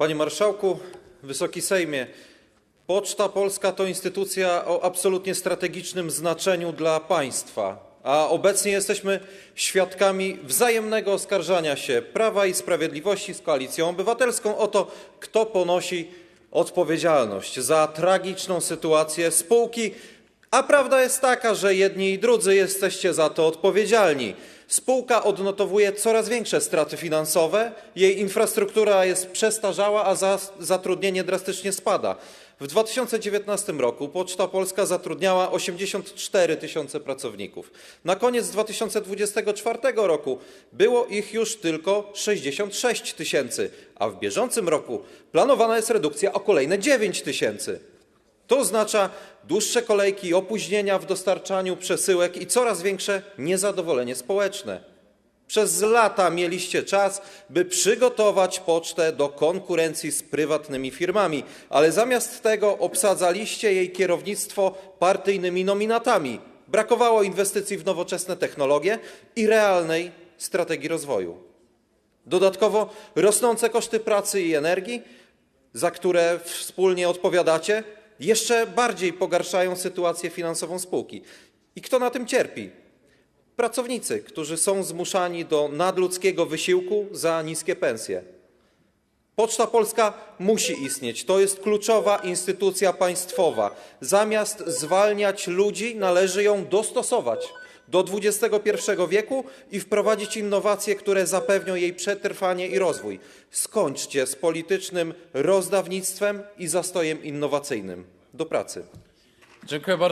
Panie Marszałku, Wysoki Sejmie, Poczta Polska to instytucja o absolutnie strategicznym znaczeniu dla państwa, a obecnie jesteśmy świadkami wzajemnego oskarżania się Prawa i Sprawiedliwości z Koalicją Obywatelską o to, kto ponosi odpowiedzialność za tragiczną sytuację spółki, a prawda jest taka, że jedni i drudzy jesteście za to odpowiedzialni. Spółka odnotowuje coraz większe straty finansowe, jej infrastruktura jest przestarzała, a za, zatrudnienie drastycznie spada. W 2019 roku Poczta Polska zatrudniała 84 tysiące pracowników. Na koniec 2024 roku było ich już tylko 66 tysięcy, a w bieżącym roku planowana jest redukcja o kolejne 9 tysięcy. To oznacza dłuższe kolejki, opóźnienia w dostarczaniu przesyłek i coraz większe niezadowolenie społeczne. Przez lata mieliście czas, by przygotować pocztę do konkurencji z prywatnymi firmami, ale zamiast tego obsadzaliście jej kierownictwo partyjnymi nominatami. Brakowało inwestycji w nowoczesne technologie i realnej strategii rozwoju. Dodatkowo rosnące koszty pracy i energii, za które wspólnie odpowiadacie, jeszcze bardziej pogarszają sytuację finansową spółki. I kto na tym cierpi? Pracownicy, którzy są zmuszani do nadludzkiego wysiłku za niskie pensje. Poczta Polska musi istnieć. To jest kluczowa instytucja państwowa. Zamiast zwalniać ludzi, należy ją dostosować do XXI wieku i wprowadzić innowacje, które zapewnią jej przetrwanie i rozwój. Skończcie z politycznym rozdawnictwem i zastojem innowacyjnym. Do pracy. Dziękuję bardzo.